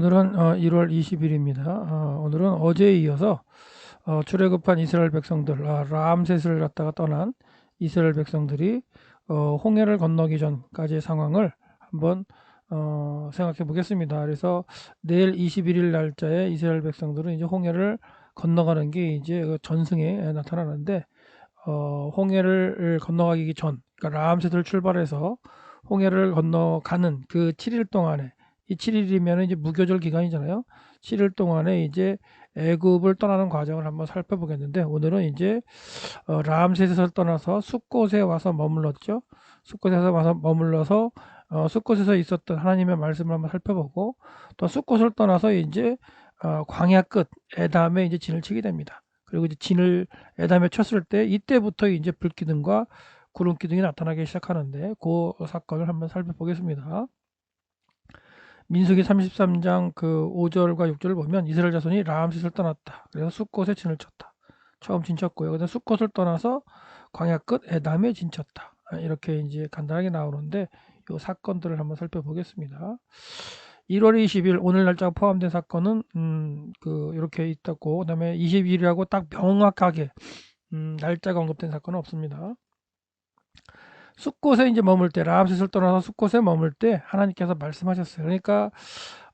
오늘은 어, 1월 20일입니다. 어, 오늘은 어제에 이어서 어, 출애굽한 이스라엘 백성들 아, 람셋을 갖다가 떠난 이스라엘 백성들이 어, 홍해를 건너기 전까지의 상황을 한번 어, 생각해 보겠습니다. 그래서 내일 21일 날짜에 이스라엘 백성들은 이제 홍해를 건너가는 게 이제 그 전승에 나타나는데 어, 홍해를 건너가기 전, 그러니까 람셋을 출발해서 홍해를 건너가는 그 7일 동안에 이 7일이면 이제 무교절 기간이잖아요. 7일 동안에 이제 애굽을 떠나는 과정을 한번 살펴보겠는데 오늘은 이제 어, 람셋에서 떠나서 숫곳에 와서 머물렀죠. 숫곳에서 와서 머물러서 어, 숫곳에서 있었던 하나님의 말씀을 한번 살펴보고 또 숫곳을 떠나서 이제 어, 광야 끝 에담에 이제 진을 치게 됩니다. 그리고 이제 진을 에담에 쳤을 때 이때부터 이제 불기둥과 구름 기둥이 나타나기 시작하는데 그 사건을 한번 살펴보겠습니다. 민수기 33장 그 5절과 6절을 보면 이스라엘 자손이 라암셋을 떠났다. 그래서 숫곳에 진을 쳤다. 처음 진쳤고요. 그다음 숫곳을 떠나서 광야 끝 에담에 진쳤다. 이렇게 이제 간단하게 나오는데 이 사건들을 한번 살펴보겠습니다. 1월 20일 오늘 날짜가 포함된 사건은 음, 그 이렇게 있었고 그다음에 22일이라고 딱 명확하게 음, 날짜가 언급된 사건은 없습니다. 숲곳에 이제 머물 때 라암셋을 떠나서 숲곳에 머물 때 하나님께서 말씀하셨어요. 그러니까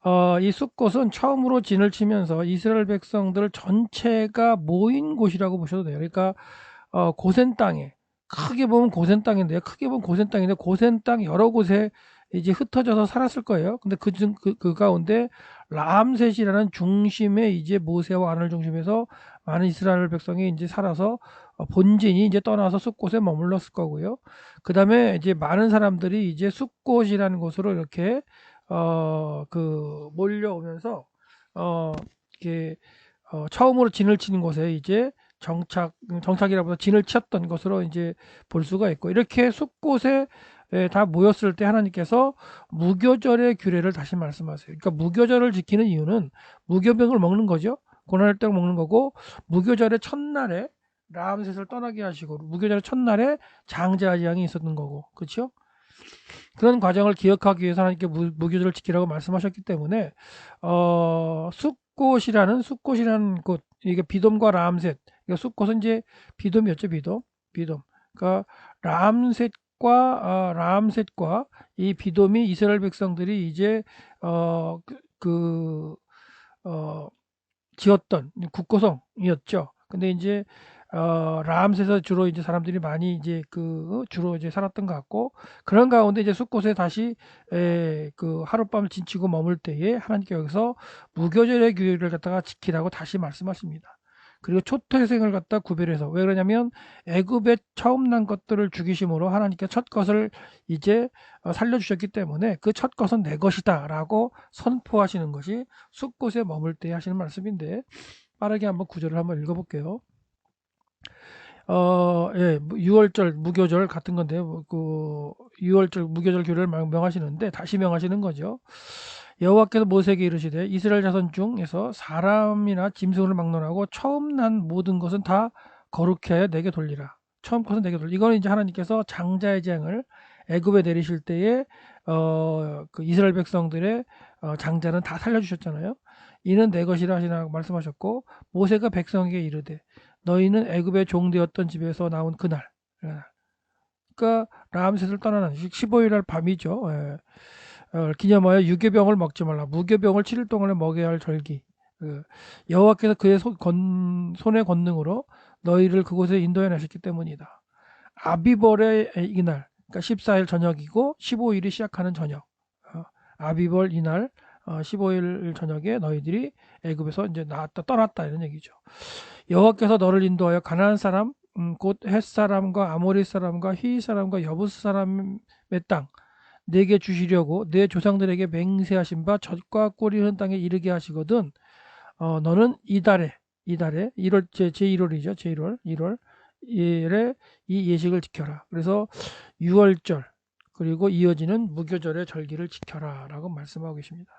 어, 이 숲곳은 처음으로 진을 치면서 이스라엘 백성들 전체가 모인 곳이라고 보셔도 돼요. 그러니까 어, 고센 땅에 크게 보면 고센 땅인데요. 크게 보면 고센 땅인데 고센 땅 여러 곳에 이제 흩어져서 살았을 거예요. 근데 그, 그, 그 가운데 라암셋이라는 중심에 이제 모세와 아을 중심에서 많은 이스라엘 백성이 이제 살아서 어, 본진이 이제 떠나서 숲곳에 머물렀을 거고요. 그 다음에 이제 많은 사람들이 이제 숲곳이라는 곳으로 이렇게 어 그 몰려오면서 어 이렇게 어 처음으로 진을 치는 곳에 이제 정착 정착이라보다 진을 치었던 것으로 이제 볼 수가 있고 이렇게 숲곳에 다 모였을 때 하나님께서 무교절의 규례를 다시 말씀하세요. 그러니까 무교절을 지키는 이유는 무교병을 먹는 거죠. 고난할 때 먹는 거고 무교절의 첫날에 라암셋을 떠나게 하시고 무교절 첫날에 장자 재앙이 있었던 거고 그렇죠? 그런 과정을 기억하기 위해서 하나님께 무, 무교절을 지키라고 말씀하셨기 때문에 어, 숫꽃이라는 숫꽃이라는 곳 이게 비돔과 라암셋 그러니까 숫꽃은 이제 비돔이었죠 비돔 비돔 그러니까 라암셋과 어, 라암셋과 이 비돔이 이스라엘 백성들이 이제 어, 그, 그 어, 지었던 국고성이었죠. 근데 이제 어, 라암셋에서 주로 이제 사람들이 많이 이제 그 주로 이제 살았던 것 같고 그런 가운데 이제 숲곳에 다시 에, 그 하룻밤을 진치고 머물 때에 하나님께 여기서 무교절의 규율을 갖다가 지키라고 다시 말씀하십니다. 그리고 초태생을 갖다 구별해서 왜 그러냐면 애굽에 처음 난 것들을 죽이심으로 하나님께 첫 것을 이제 어, 살려주셨기 때문에 그 첫 것은 내 것이다라고 선포하시는 것이 숲곳에 머물 때 하시는 말씀인데 빠르게 한번 구절을 한번 읽어볼게요. 어, 예, 6월절 무교절 같은 건데, 뭐, 그, 6월절 무교절 교를 명하시는데, 다시 명하시는 거죠. 여호와께서 모세에게 이르시되, 이스라엘 자손 중에서 사람이나 짐승을 막론하고 처음 난 모든 것은 다 거룩해 내게 돌리라. 처음 것은 내게 돌리라. 이거는 이제 하나님께서 장자의 재앙을 애굽에 내리실 때에, 어, 그 이스라엘 백성들의 어, 장자는 다 살려주셨잖아요. 이는 내 것이라 하시나 말씀하셨고, 모세가 백성에게 이르되, 너희는 애굽의 종되었던 집에서 나온 그날 예. 그러니까 라암셋을 떠나는 15일 날 밤이죠. 예. 어, 기념하여 유교병을 먹지 말라. 무교병을 7일 동안에 먹여야 할 절기. 그 여호와께서 그의 손, 건, 손의 권능으로 너희를 그곳에 인도해 내셨기 때문이다. 아비벌의 이날, 그러니까 14일 저녁이고 15일이 시작하는 저녁. 어, 아비벌 이날 어, 15일 저녁에 너희들이 애굽에서 이제 나왔다 떠났다 이런 얘기죠. 여호와께서 너를 인도하여 가나안 사람 음, 곧헷 사람과 아모리 사람과 휘 사람과 여부스 사람의 땅 내게 주시려고 내 조상들에게 맹세하신 바 젖과 꿀이 흐른 땅에 이르게 하시거든. 어, 너는 이달에 이달에 1월 제, 제 1월이죠. 제 1월 1월. 1에 이 예식을 지켜라. 그래서 6월절 그리고 이어지는 무교절의 절기를 지켜라 라고 말씀하고 계십니다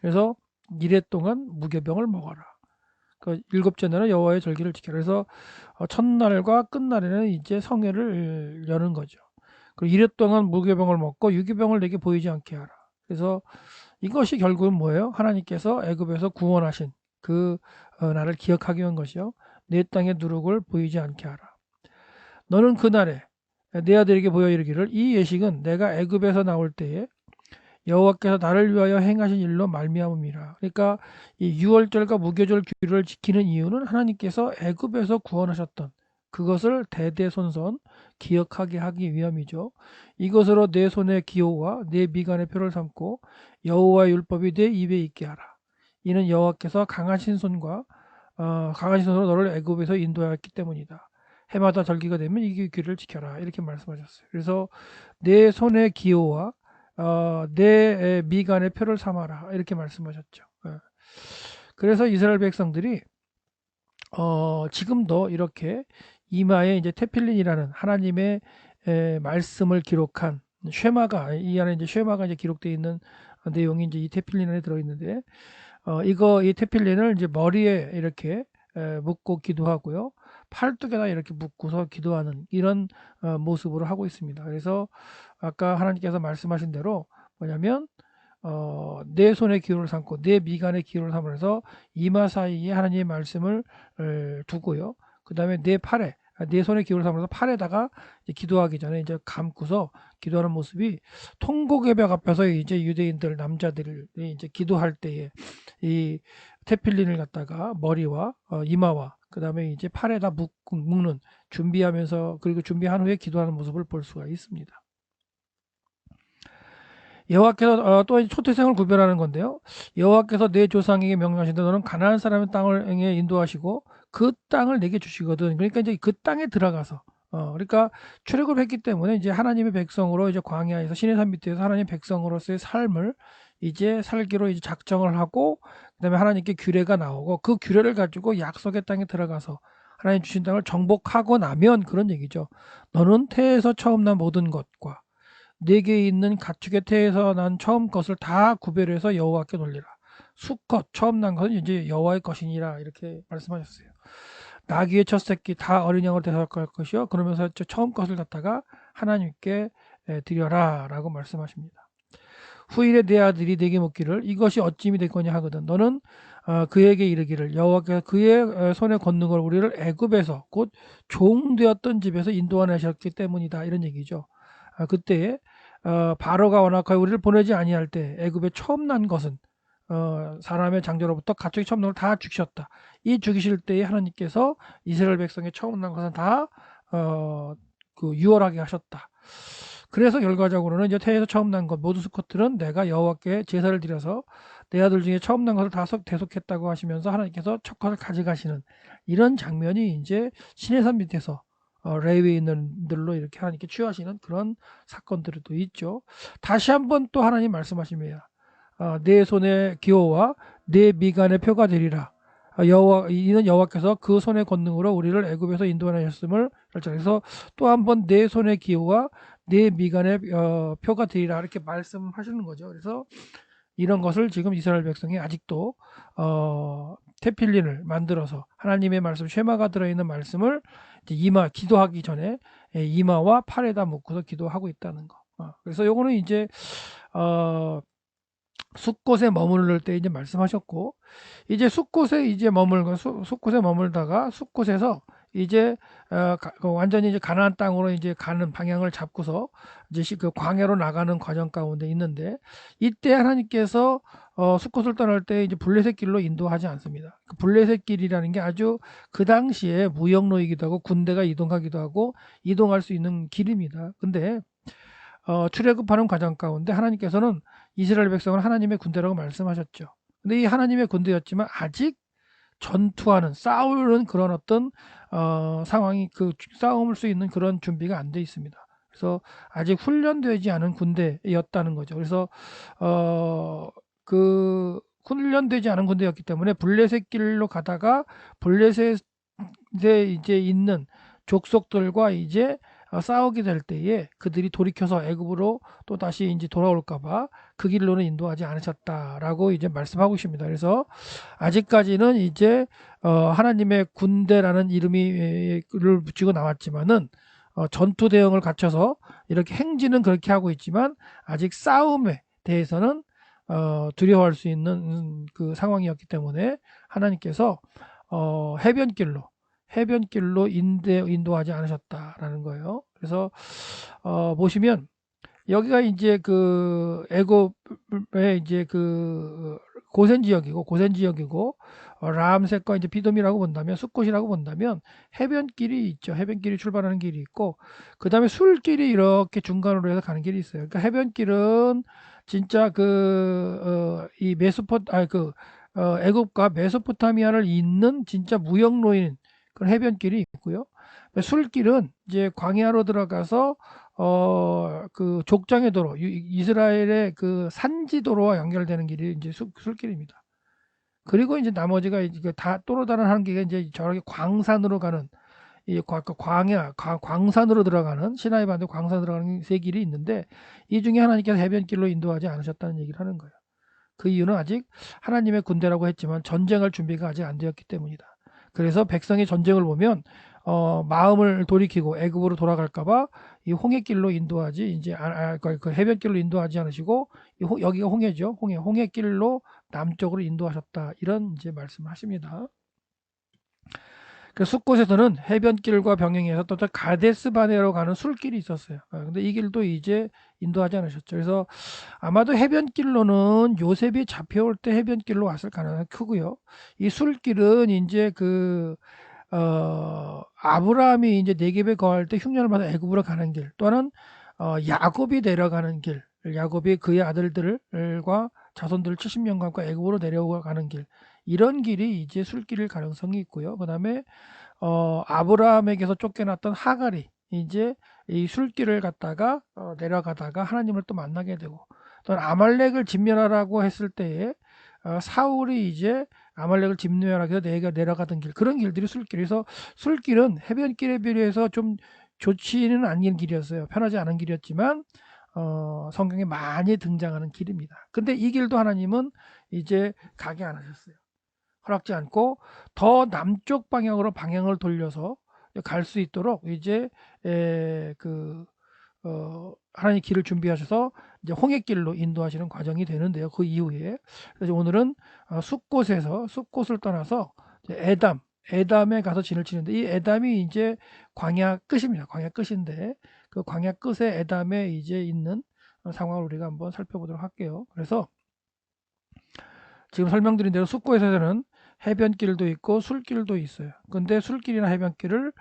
그래서 이래 동안 무교병을 먹어라 그 일곱째 날은 여호와의 절기를 지켜라. 그래서 어, 첫날과 끝날에는 이제 성회를 여는 거죠. 그리고 이래 동안 무교병을 먹고 유교병을 내게 보이지 않게 하라. 그래서 이것이 결국은 뭐예요? 하나님께서 애굽에서 구원하신 그 어, 나를 기억하기 위한 것이요. 내 땅의 누룩을 보이지 않게 하라. 너는 그날에 내 아들에게 보여 이르기를 이 예식은 내가 애굽에서 나올 때에 여호와께서 나를 위하여 행하신 일로 말미암음이라. 그러니까 이 유월절과 무교절 규를 지키는 이유는 하나님께서 애굽에서 구원하셨던 그것을 대대손손 기억하게 하기 위함이죠. 이것으로 내 손의 기호와 내 미간의 표를 삼고 여호와의 율법이 내 입에 있게 하라. 이는 여호와께서 강하신 손과 어, 강하신 손으로 너를 애굽에서 인도하였기 때문이다. 해마다 절기가 되면 이 규를 지켜라 이렇게 말씀하셨어요. 그래서 내 손의 기호와 어, 내 미간의 표를 삼아라 이렇게 말씀하셨죠. 예. 그래서 이스라엘 백성들이 어, 지금도 이렇게 이마에 이제 테필린이라는 하나님의 에, 말씀을 기록한 쉐마가 이 안에 이제 쉐마가 이제 기록되어 있는 내용이 이제 이 테필린 안에 들어 있는데 어, 이거 이 테필린을 이제 머리에 이렇게 에, 묶고 기도하고요. 팔뚝에다 이렇게 묶고서 기도하는 이런 어, 모습으로 하고 있습니다. 그래서 아까 하나님께서 말씀하신 대로 뭐냐면 어, 내 손에 기호를 삼고 내 미간에 기호를 삼으면서 이마 사이에 하나님의 말씀을 에, 두고요. 그 다음에 내 팔에 내 손에 기호를 삼으면서 팔에다가 기도하기 전에 이제 감고서 기도하는 모습이 통곡의 벽 앞에서 이제 유대인들 남자들이 이제 기도할 때에 이 테필린을 갖다가 머리와 어, 이마와 그 다음에 이제 팔에다 묶, 는 준비하면서 그리고 준비한 후에 기도하는 모습을 볼 수가 있습니다. 여호와께서 어, 또 초태생을 구별하는 건데요. 여호와께서 내 조상에게 명령하신다 너는 가나안 사람의 땅을 인도하시고 그 땅을 내게 주시거든. 그러니까 이제 그 땅에 들어가서 어, 그러니까 출애굽을 했기 때문에 이제 하나님의 백성으로 이제 광야에서 신의 산 밑에서 하나님의 백성으로서의 삶을 이제 살기로 이제 작정을 하고 그다음에 하나님께 규례가 나오고 그 규례를 가지고 약속의 땅에 들어가서 하나님 주신 땅을 정복하고 나면 그런 얘기죠. 너는 태에서 처음 난 모든 것과 내게 있는 가축의 태에서 난 처음 것을 다 구별해서 여호와께 돌리라. 수컷 처음 난 것은 이제 여호와의 것이니라 이렇게 말씀하셨어요. 나귀의 첫 새끼 다 어린 양으로 대속할 것이요. 그러면서 처음 것을 갖다가 하나님께 드려라라고 말씀하십니다. 후일에 내 아들이 내게 묻기를 이것이 어찌미 될 거냐 하거든. 너는 어, 그에게 이르기를 여호와께서 그의 어, 손에 걷는 걸 우리를 애굽에서 곧 종되었던 집에서 인도하셨기 때문이다 이런 얘기죠. 아, 그때 어, 바로가 워낙하여 우리를 보내지 아니할 때 애굽에 처음 난 것은 어, 사람의 장조로부터 가축이 처음 난 걸 다 죽이셨다. 이 죽이실 때에 하나님께서 이스라엘 백성의 처음 난 것은 다 어, 그 유월하게 하셨다. 그래서 결과적으로는 이제 태에서 처음 난 것 모든 수컷들은 내가 여호와께 제사를 드려서 내 아들 중에 처음 난 것을 다 대속했다고 하시면서 하나님께서 첫 것을 가져가시는 이런 장면이 이제 신의 산 밑에서 어, 레위인들로 이렇게 하나님께 취하시는 그런 사건들도 있죠. 다시 한번 또 하나님 말씀하십니다. 어, 내 손의 기호와 내 미간의 표가 되리라. 어, 여호와 이는 여호와께서 그 손의 권능으로 우리를 애굽에서 인도하셨음을 그래서 또 한 번 내 손의 기호와 내 미간의 어, 표가 되리라 이렇게 말씀하시는 거죠. 그래서 이런 것을 지금 이스라엘 백성이 아직도 어, 테필린을 만들어서 하나님의 말씀 쉐마가 들어있는 말씀을 이마 기도하기 전에 예, 이마와 팔에다 묶어서 기도하고 있다는 거. 어, 그래서 요거는 이제 어, 숲곳에 머무를 때 이제 말씀하셨고 이제 숲곳에 이제 머물고 숲 곳에 머물다가 숲곳에서 이제 어, 가, 그 완전히 이제 가나안 땅으로 이제 가는 방향을 잡고서 이제 그 광야로 나가는 과정 가운데 있는데 이때 하나님께서 어, 숲곳을 떠날 때 이제 블레셋 길로 인도하지 않습니다. 그 블레셋 길이라는 게 아주 그 당시에 무역로이기도 하고 군대가 이동하기도 하고 이동할 수 있는 길입니다. 근데 어, 출애굽하는 과정 가운데 하나님께서는 이스라엘 백성을 하나님의 군대라고 말씀하셨죠. 근데 이 하나님의 군대였지만 아직 전투하는 싸우는 그런 어떤 어, 상황이 그 싸움을 수 있는 그런 준비가 안 돼 있습니다. 그래서 아직 훈련되지 않은 군대였다는 거죠. 그래서 어, 그 훈련되지 않은 군대였기 때문에 블레셋 길로 가다가 블레셋에 이제 있는 족속들과 이제 어, 싸우게 될 때에 그들이 돌이켜서 애굽으로 또 다시 이제 돌아올까봐 그 길로는 인도하지 않으셨다라고 이제 말씀하고 있습니다. 그래서 아직까지는 이제 어 하나님의 군대라는 이름이를 붙이고 나왔지만은 어 전투 대응을 갖춰서 이렇게 행진은 그렇게 하고 있지만 아직 싸움에 대해서는 어, 두려워할 수 있는 음, 그 상황이었기 때문에 하나님께서 어, 해변길로 해변길로 인대, 인도하지 않으셨다라는 거예요. 그래서 어, 보시면 여기가 이제 그 애굽의 이제 그 고센 지역이고 고센 지역이고 어, 라암색과 이제 비돔이라고 본다면 숫곳이라고 본다면 해변길이 있죠. 해변길이 출발하는 길이 있고 그 다음에 술길이 이렇게 중간으로 해서 가는 길이 있어요. 그러니까 해변길은 진짜 그이 어, 메소포 아그 어, 애굽과 메소포타미아를 잇는 진짜 무역로인 그런 해변길이 있고요. 술길은 이제 광야로 들어가서 어, 그 족장의 도로, 이스라엘의 그 산지 도로와 연결되는 길이 이제 술, 술길입니다. 그리고 이제 나머지가 이제 다 또로 다른 한 개가 이제 저렇게 광산으로 가는 이그 광야, 광산으로 들어가는 시나이 반도 광산으로 들어가는 세 길이 있는데 이 중에 하나님께서 해변길로 인도하지 않으셨다는 얘기를 하는 거예요. 그 이유는 아직 하나님의 군대라고 했지만 전쟁할 준비가 아직 안 되었기 때문이다. 그래서 백성의 전쟁을 보면 어, 마음을 돌이키고 애굽으로 돌아갈까봐 이 홍해길로 인도하지 이제 아, 아, 그, 그 해변길로 인도하지 않으시고 호, 여기가 홍해죠. 홍해 홍해길로 남쪽으로 인도하셨다 이런 이제 말씀을 하십니다. 그 숲곳에서는 해변길과 병행해서 또 가데스 바네로 가는 술길이 있었어요. 아, 근데 이 길도 이제 인도하지 않으셨죠. 그래서 아마도 해변길로는 요셉이 잡혀올 때 해변길로 왔을 가능성이 크고요. 이 술길은 이제 그 어, 아브라함이 이제 네겝에 거할 때 흉년을 받아 애굽으로 가는 길 또는 어, 야곱이 내려가는 길 야곱이 그의 아들들과 자손들을 70년간 함께 애굽으로 내려가는 길 이런 길이 이제 술길일 가능성이 있고요. 그 다음에 어, 아브라함에게서 쫓겨났던 하갈이 이제 이 술길을 갔다가 어, 내려가다가 하나님을 또 만나게 되고 또는 아말렉을 진멸하라고 했을 때에 어, 사울이 이제 아말렉을 집요하게 해서 내가 내려가던 길 그런 길들이 술길에서 술길은 해변길에 비해서 좀 좋지는 않은 길이었어요. 편하지 않은 길이었지만 어, 성경에 많이 등장하는 길입니다. 근데 이 길도 하나님은 이제 가게 안 하셨어요. 허락지 않고 더 남쪽 방향으로 방향을 돌려서 갈 수 있도록 이제 에, 그 어, 하나님 길을 준비하셔서 이제 홍해길로 인도하시는 과정이 되는데요. 그 이후에 그래서 오늘은 어, 숲곳에서 숲곳을 떠나서 에담 에담에 가서 진을 치는데 이 에담이 이제 광야 끝입니다. 광야 끝인데 그 광야 끝에 에담에 이제 있는 상황을 우리가 한번 살펴보도록 할게요. 그래서 지금 설명드린 대로 숲고에서는 해변길도 있고 술길도 있어요. 근데 술길이나 해변길을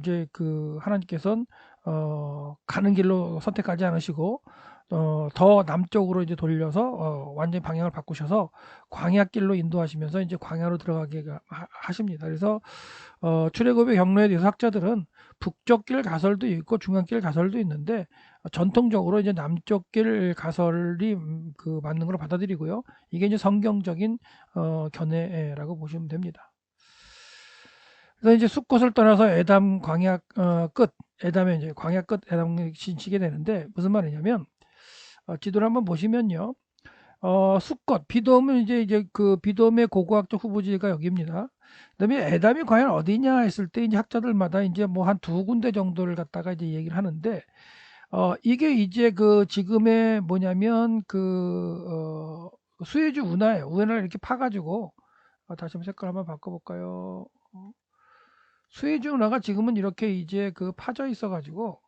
이제 그 하나님께서는 어, 가는 길로 선택하지 않으시고 어, 더 남쪽으로 이제 돌려서 어, 완전히 방향을 바꾸셔서 광야길로 인도하시면서 이제 광야로 들어가게 하, 십니다 그래서 어, 출애굽의 경로에 대해서 학자들은 북쪽길 가설도 있고 중앙길 가설도 있는데 전통적으로 이제 남쪽길 가설이 음, 그 맞는 걸로 받아들이고요. 이게 이제 성경적인 어, 견해라고 보시면 됩니다. 그래서 이제 숲곳을 떠나서 에담 광야 어, 끝, 에담에 이제 광야 끝 에담 신치게 되는데 무슨 말이냐면 어, 지도를 한번 보시면요. 어, 수컷, 비돔은 이제 이제 그 비돔의 고고학적 후보지가 여기입니다. 그 다음에 에담이 과연 어디냐 했을 때 이제 학자들마다 이제 뭐 한 두 군데 정도를 갖다가 이제 얘기를 하는데 어, 이게 이제 그 지금의 뭐냐면 그 어, 수혜주 운하예요. 운하를 이렇게 파가지고 어, 다시 한번 색깔 한번 바꿔볼까요? 어, 수혜주 운하가 지금은 이렇게 이제 그 파져 있어가지고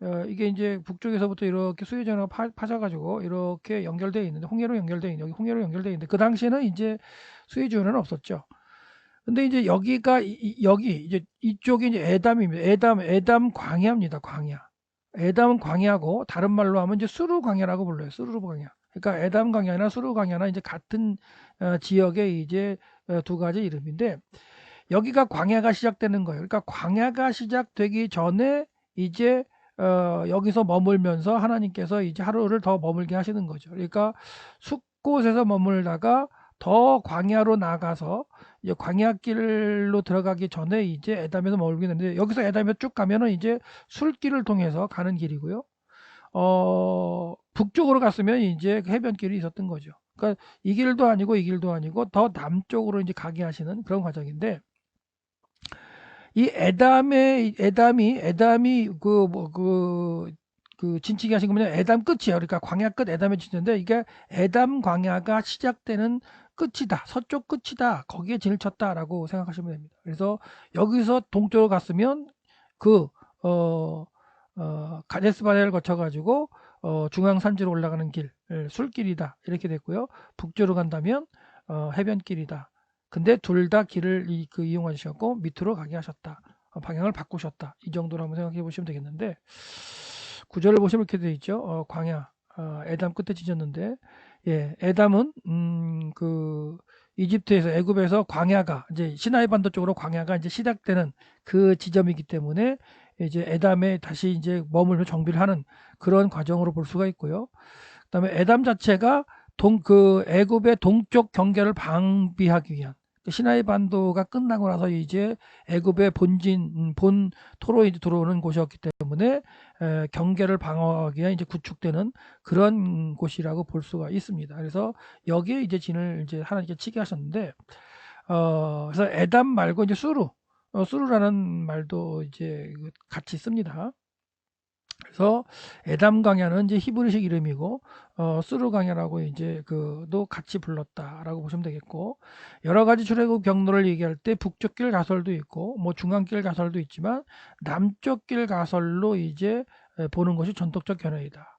어, 이게 이제 북쪽에서부터 이렇게 수혜전화가 파, 파져가지고 이렇게 연결되어 있는데 홍해로 연결되어 있는 여기 홍해로 연결되어 있는데 그 당시에는 이제 수혜주는 없었죠. 근데 이제 여기가 이, 여기 이제 이쪽이 이제 에담입니다. 에담 에담 광야입니다. 광야. 에담은 광야고 다른 말로 하면 이제 수루 광야라고 불러요. 수루 광야. 그러니까 에담 광야나 수루 광야나 이제 같은 어, 지역의 이제 어, 두 가지 이름인데 여기가 광야가 시작되는 거예요. 그러니까 광야가 시작되기 전에 이제 어, 여기서 머물면서 하나님께서 이제 하루를 더 머물게 하시는 거죠. 그러니까 숲곳에서 머물다가 더 광야로 나가서 이제 광야길로 들어가기 전에 이제 에담에서 머물게 되는데 여기서 에담에 쭉 가면은 이제 술길을 통해서 가는 길이고요. 어, 북쪽으로 갔으면 이제 해변길이 있었던 거죠. 그러니까 이 길도 아니고 이 길도 아니고 더 남쪽으로 이제 가게 하시는 그런 과정인데 이 에담의 에담이 에담이 그 뭐그 뭐, 그 진치기 하신 거면 에담 끝이에요. 그러니까 광야 끝 에담에 진는데 이게 에담 광야가 시작되는 끝이다. 서쪽 끝이다. 거기에 진을 쳤다라고 생각하시면 됩니다. 그래서 여기서 동쪽으로 갔으면 그 어, 어, 가데스 바네를 거쳐가지고 어, 중앙 산지로 올라가는 길, 예, 술길이다 이렇게 됐고요. 북쪽으로 간다면 어, 해변길이다. 근데 둘 다 길을 이, 그 이용하셨고 밑으로 가게 하셨다. 어, 방향을 바꾸셨다. 이 정도로 한번 생각해 보시면 되겠는데 구절을 보시면 이렇게 되어 있죠. 어, 광야, 어, 에담 끝에 지졌는데 예, 에담은 음, 그 이집트에서 애굽에서 광야가 이제 시나이 반도 쪽으로 광야가 이제 시작되는 그 지점이기 때문에 이제 에담에 다시 이제 머물며 정비를 하는 그런 과정으로 볼 수가 있고요. 그다음에 에담 자체가 동 그 애굽의 동쪽 경계를 방비하기 위한 그 시나이 반도가 끝나고 나서 이제 애굽의 본진 음, 본 토로 이제 들어오는 곳이었기 때문에 에, 경계를 방어하기 위해 이제 구축되는 그런 곳이라고 볼 수가 있습니다. 그래서 여기에 이제 진을 이제 하나님께 치게 하셨는데 어 그래서 에담 말고 이제 수루 어, 수루라는 말도 이제 그 같이 씁니다. 그래서 에담 강야는 이제 히브리식 이름이고 어, 수루 강야라고 이제 그도 같이 불렀다라고 보시면 되겠고 여러 가지 출애굽 경로를 얘기할 때 북쪽 길 가설도 있고 뭐 중앙 길 가설도 있지만 남쪽 길 가설로 이제 보는 것이 전통적 견해이다.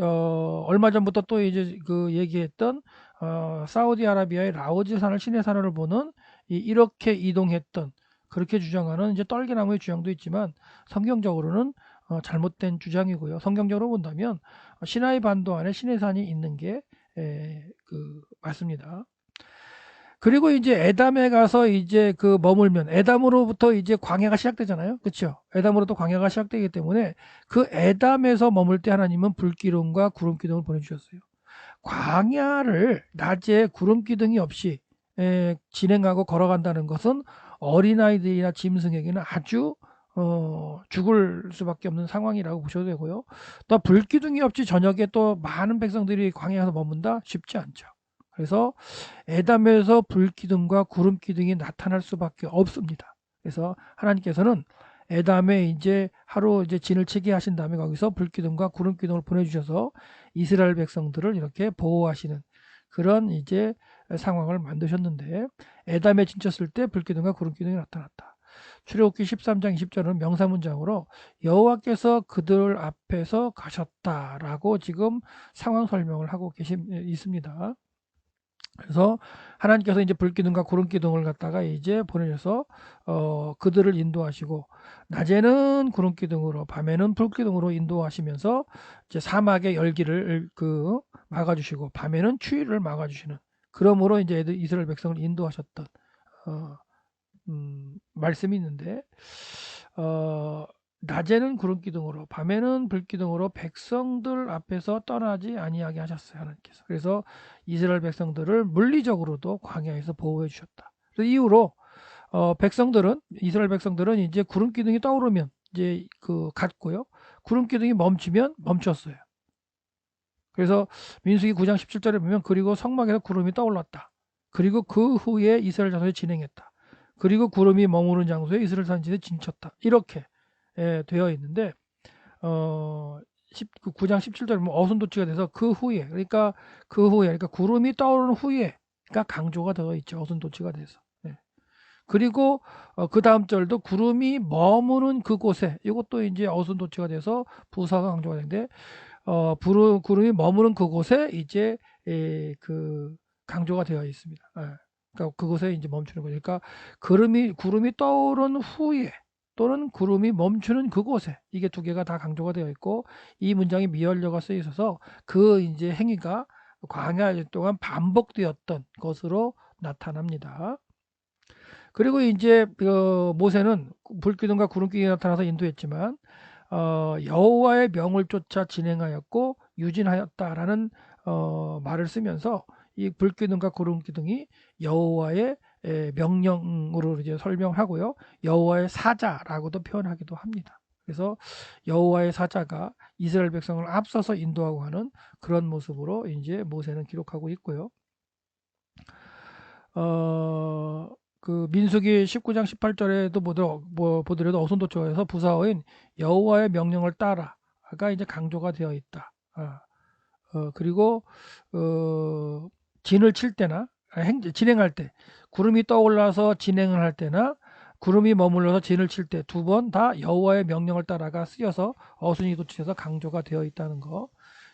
어, 얼마 전부터 또 이제 그 얘기했던 어, 사우디아라비아의 라오지산을 시내산으로 보는 이, 이렇게 이동했던 그렇게 주장하는 이제 떨기나무의 주장도 있지만 성경적으로는 어, 잘못된 주장이고요. 성경적으로 본다면 시나이 반도 안에 시내산이 있는 게 에, 그 맞습니다. 그리고 이제 에담에 가서 이제 그 머물면 에담으로부터 이제 광야가 시작되잖아요. 그렇죠? 에담으로부터 광야가 시작되기 때문에 그 에담에서 머물 때 하나님은 불기둥과 구름 기둥을 보내 주셨어요. 광야를 낮에 구름 기둥이 없이 에, 진행하고 걸어간다는 것은 어린아이들이나 짐승에게는 아주 어, 죽을 수밖에 없는 상황이라고 보셔도 되고요. 또 불기둥이 없이 저녁에 또 많은 백성들이 광야에서 머문다 쉽지 않죠. 그래서 에담에서 불기둥과 구름기둥이 나타날 수밖에 없습니다. 그래서 하나님께서는 에담에 이제 하루 이제 진을 치게 하신 다음에 거기서 불기둥과 구름기둥을 보내주셔서 이스라엘 백성들을 이렇게 보호하시는 그런 이제 상황을 만드셨는데 에담에 진쳤을 때 불기둥과 구름기둥이 나타났다. 출애굽기 13장 20절은 명사 문장으로 여호와께서 그들 앞에서 가셨다라고 지금 상황 설명을 하고 계시 있습니다. 그래서 하나님께서 이제 불기둥과 구름기둥을 갖다가 이제 보내셔서 어 그들을 인도하시고 낮에는 구름기둥으로 밤에는 불기둥으로 인도하시면서 이제 사막의 열기를 그 막아주시고 밤에는 추위를 막아주시는 그러므로 이제 이스라엘 백성을 인도하셨던 어, 음, 말씀이 있는데 어, 낮에는 구름 기둥으로 밤에는 불 기둥으로 백성들 앞에서 떠나지 아니하게 하셨어요 하나님께서 그래서 이스라엘 백성들을 물리적으로도 광야에서 보호해 주셨다. 그 이후로 어, 백성들은 이스라엘 백성들은 이제 구름 기둥이 떠오르면 이제 그 갔고요. 구름 기둥이 멈추면 멈췄어요. 그래서 민수기 9장 17절에 보면 그리고 성막에서 구름이 떠올랐다. 그리고 그 후에 이스라엘 자손이 진행했다. 그리고 구름이 머무른 장소에 이스라엘 산지에 진쳤다. 이렇게 예, 되어 있는데 어 9장 17절에 보면 어순도치가 돼서 그 후에 그러니까 그 후에 그러니까 구름이 떠오르는 후에 그러니까 강조가 되어 있죠. 어순도치가 돼서. 예. 그리고 어, 그 다음 절도 구름이 머무는 그곳에 이것도 이제 어순도치가 돼서 부사가 강조가 되는데 어, 부르, 구름이 머무는 그곳에 이제 에, 그 강조가 되어 있습니다. 예. 그러니까 그곳에 이제 멈추는 거죠. 그러니까 구름이 구름이 떠오른 후에 또는 구름이 멈추는 그곳에 이게 두 개가 다 강조가 되어 있고 이 문장이 미열려가 쓰여 있어서 그 이제 행위가 광야 동안 반복되었던 것으로 나타납니다. 그리고 이제 그 모세는 불기둥과 구름기둥이 나타나서 인도했지만 어, 여호와의 명을 쫓아 진행하였고 유진하였다라는 어, 말을 쓰면서 이 불기둥과 구름기둥이 여호와의 명령으로 이제 설명하고요. 여호와의 사자라고도 표현하기도 합니다. 그래서 여호와의 사자가 이스라엘 백성을 앞서서 인도하고 하는 그런 모습으로 이제 모세는 기록하고 있고요. 어, 그 민수기 19장 18절에도 보더, 뭐 보더라도 어선도초에서 부사어인 여호와의 명령을 따라 있다가 이제 강조가 되어 있다. 아, 어, 그리고 어, 진을 칠 때나 아, 행, 진행할 때 구름이 떠올라서 진행을 할 때나 구름이 머물러서 진을 칠 때 두 번 다 여호와의 명령을 따라가 쓰여서 어순이 도치에서 강조가 되어 있다는 거.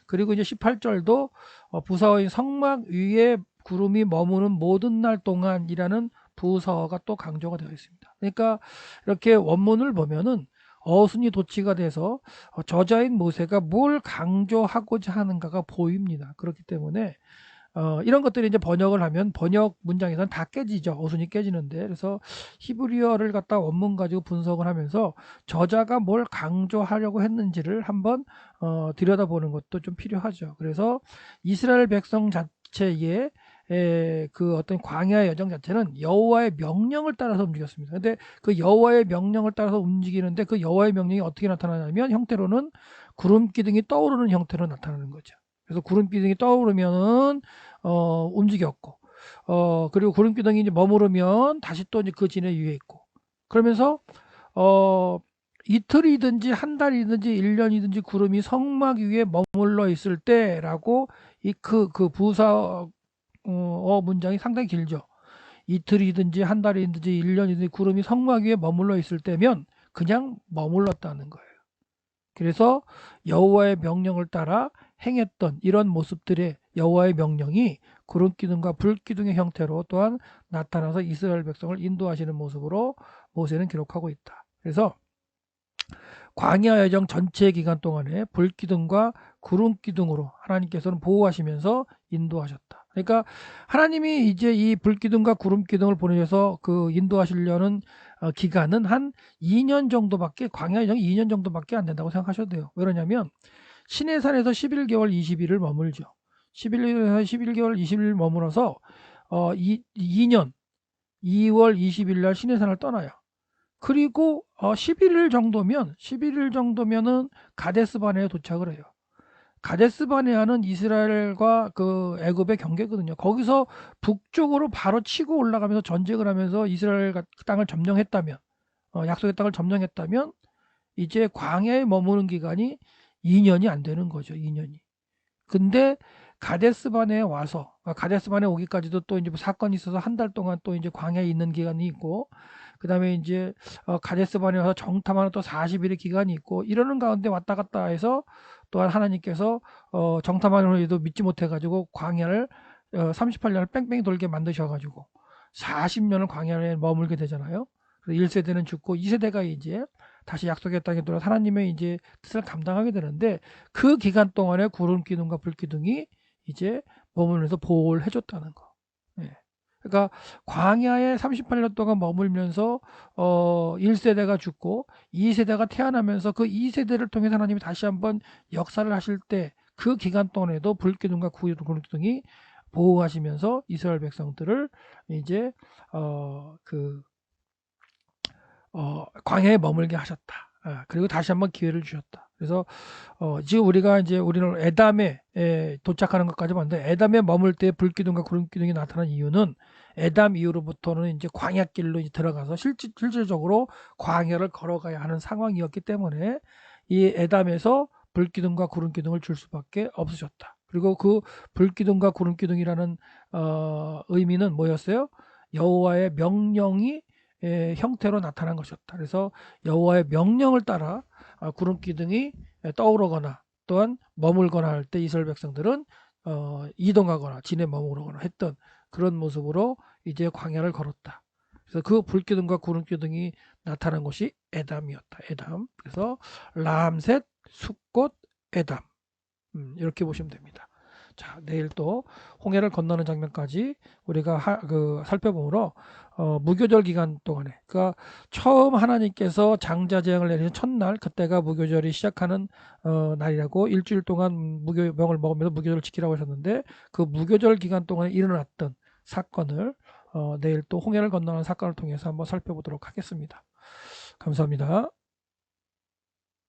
그리고 이제 18절도 어, 부사어인 성막 위에 구름이 머무는 모든 날 동안이라는 부사어가 또 강조가 되어 있습니다. 그러니까 이렇게 원문을 보면은 어순이 도치가 돼서 어, 저자인 모세가 뭘 강조하고자 하는가가 보입니다. 그렇기 때문에 어, 이런 것들이 이제 번역을 하면 번역 문장에서는 다 깨지죠. 어순이 깨지는데. 그래서 히브리어를 갖다 원문 가지고 분석을 하면서 저자가 뭘 강조하려고 했는지를 한번 어, 들여다보는 것도 좀 필요하죠. 그래서 이스라엘 백성 자체의 에, 그 어떤 광야의 여정 자체는 여호와의 명령을 따라서 움직였습니다. 근데 그 여호와의 명령을 따라서 움직이는데 그 여호와의 명령이 어떻게 나타나냐면 형태로는 구름 기둥이 떠오르는 형태로 나타나는 거죠. 그래서 구름 기둥이 떠오르면은 어, 움직였고 어, 그리고 구름 기둥이 이제 머무르면 다시 또 이제 그 진에 위에 있고 그러면서 어, 이틀이든지 한 달이든지 일 년이든지 구름이 성막 위에 머물러 있을 때라고 이 그 그 부사 어, 문장이 상당히 길죠. 이틀이든지 한 달이든지 일 년이든지 구름이 성막 위에 머물러 있을 때면 그냥 머물렀다는 거예요. 그래서 여호와의 명령을 따라 행했던 이런 모습들의 여호와의 명령이 구름 기둥과 불 기둥의 형태로 또한 나타나서 이스라엘 백성을 인도하시는 모습으로 모세는 기록하고 있다. 그래서 광야 여정 전체 기간 동안에 불 기둥과 구름 기둥으로 하나님께서는 보호하시면서 인도하셨다. 그러니까 하나님이 이제 이 불기둥과 구름 기둥을 보내셔서 그 인도하시려는 어, 기간은 한 2년 정도밖에 광야 여정 2년 정도밖에 안 된다고 생각하셔도 돼요. 왜 그러냐면 시내산에서 11개월 20일을 머물죠. 11개월 11개월 20일 머물어서 어, 이, 2년 2월 20일 날 시내산을 떠나요. 그리고 어, 11일 정도면 11일 정도면은 가데스반에 도착을 해요. 가데스바네아는 이스라엘과 그 애굽의 경계거든요. 거기서 북쪽으로 바로 치고 올라가면서 전쟁을 하면서 이스라엘 땅을 점령했다면 어, 약속의 땅을 점령했다면 이제 광야에 머무는 기간이 2년이 안 되는 거죠. 2년이. 근데 가데스반에 와서 아, 가데스반에 오기까지도 또 이제 뭐 사건이 있어서 한 달 동안 또 이제 광야에 있는 기간이 있고 그다음에 이제 어, 가데스반에 와서 정탐하는 또 40일의 기간이 있고 이러는 가운데 왔다 갔다 해서 또한 하나님께서 어, 정탐하는 후에도 믿지 못해 가지고 광야를 어, 38년을 뺑뺑이 돌게 만드셔 가지고 40년을 광야에 머물게 되잖아요. 그래서 1세대는 죽고 2세대가 이제 다시 약속의 땅에 돌아 하나님의 이제 뜻을 감당하게 되는데 그 기간 동안에 구름 기둥과 불 기둥이 이제 머물면서 보호를 해줬다는 거. 네. 그러니까 광야에 38년 동안 머물면서 어 1세대가 죽고 2세대가 태어나면서 그 2세대를 통해서 하나님이 다시 한번 역사를 하실 때 그 기간 동안에도 불기둥과 구름기둥이 보호하시면서 이스라엘 백성들을 이제 어그 어, 광야에 머물게 하셨다. 아, 그리고 다시 한번 기회를 주셨다. 그래서 어, 지금 우리가 이제 우리는 에담에 에, 도착하는 것까지 봤는데 에담에 머물 때 불기둥과 구름기둥이 나타난 이유는 에담 이후로부터는 이제 광야길로 이제 들어가서 실질, 실질적으로 광야를 걸어가야 하는 상황이었기 때문에 이 에담에서 불기둥과 구름기둥을 줄 수밖에 없으셨다. 그리고 그 불기둥과 구름기둥이라는 어, 의미는 뭐였어요? 여호와의 명령이 에, 형태로 나타난 것이었다. 그래서 여호와의 명령을 따라 아, 구름 기둥이 떠오르거나 또한 머물거나 할 때 이스라엘 백성들은 어, 이동하거나 진에 머무르거나 했던 그런 모습으로 이제 광야를 걸었다. 그래서 그 불기둥과 구름기둥이 나타난 곳이 에담이었다. 에담. 그래서 람셋, 숫꽃, 에담. 음, 이렇게 보시면 됩니다. 자, 내일 또 홍해를 건너는 장면까지 우리가 하, 그 살펴보므로 어, 무교절 기간 동안에 그러니까 처음 하나님께서 장자 재앙을 내리는 첫날 그때가 무교절이 시작하는 어, 날이라고 일주일 동안 무교병을 먹으면서 무교절을 지키라고 하셨는데 그 무교절 기간 동안에 일어났던 사건을 어, 내일 또 홍해를 건너는 사건을 통해서 한번 살펴보도록 하겠습니다. 감사합니다.